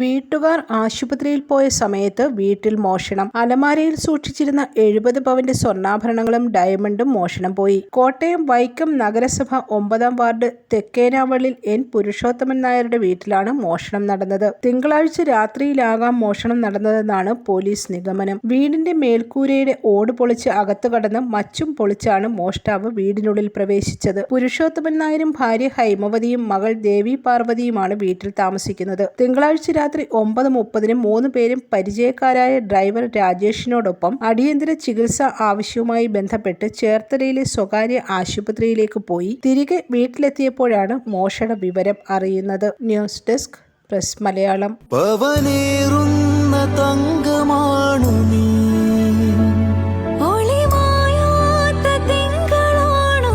വീട്ടുകാർ ആശുപത്രിയിൽ പോയ സമയത്ത് വീട്ടിൽ മോഷണം. അലമാരയിൽ സൂക്ഷിച്ചിരുന്ന എഴുപത് പവന്റെ സ്വർണാഭരണങ്ങളും ഡയമണ്ടും മോഷണം പോയി. കോട്ടയം വൈക്കം നഗരസഭ ഒമ്പതാം വാർഡ് തെക്കേനാവള്ളിൽ എൻ. പുരുഷോത്തമൻ നായരുടെ വീട്ടിലാണ് മോഷണം നടന്നത്. തിങ്കളാഴ്ച രാത്രിയിലാകാം മോഷണം നടന്നതെന്നാണ് പോലീസ് നിഗമനം. വീടിന്റെ മേൽക്കൂരയുടെ ഓട് പൊളിച്ച് അകത്തു കടന്ന് മച്ചും പൊളിച്ചാണ് മോഷ്ടാവ് വീടിനുള്ളിൽ പ്രവേശിച്ചത്. പുരുഷോത്തമൻ നായരും ഭാര്യ ഹൈമവതിയും മകൾ ദേവി പാർവതിയുമാണ് വീട്ടിൽ താമസിക്കുന്നത്. തിങ്കളാഴ്ച രാത്രി ഒമ്പത് മുപ്പതിന് മൂന്ന് പേരും പരിചയക്കാരായ ഡ്രൈവർ രാജേഷിനോടൊപ്പം അടിയന്തര ചികിത്സ ആവശ്യവുമായി ബന്ധപ്പെട്ട് ചേർത്തലയിലെ സ്വകാര്യ ആശുപത്രിയിലേക്ക് പോയി. തിരികെ വീട്ടിലെത്തിയപ്പോഴാണ് മോഷണ വിവരം അറിയുന്നത്. News desk press Malayalam. തങ്കമാണു നീ. ഒളിമായാത്ത തിങ്കളാണോ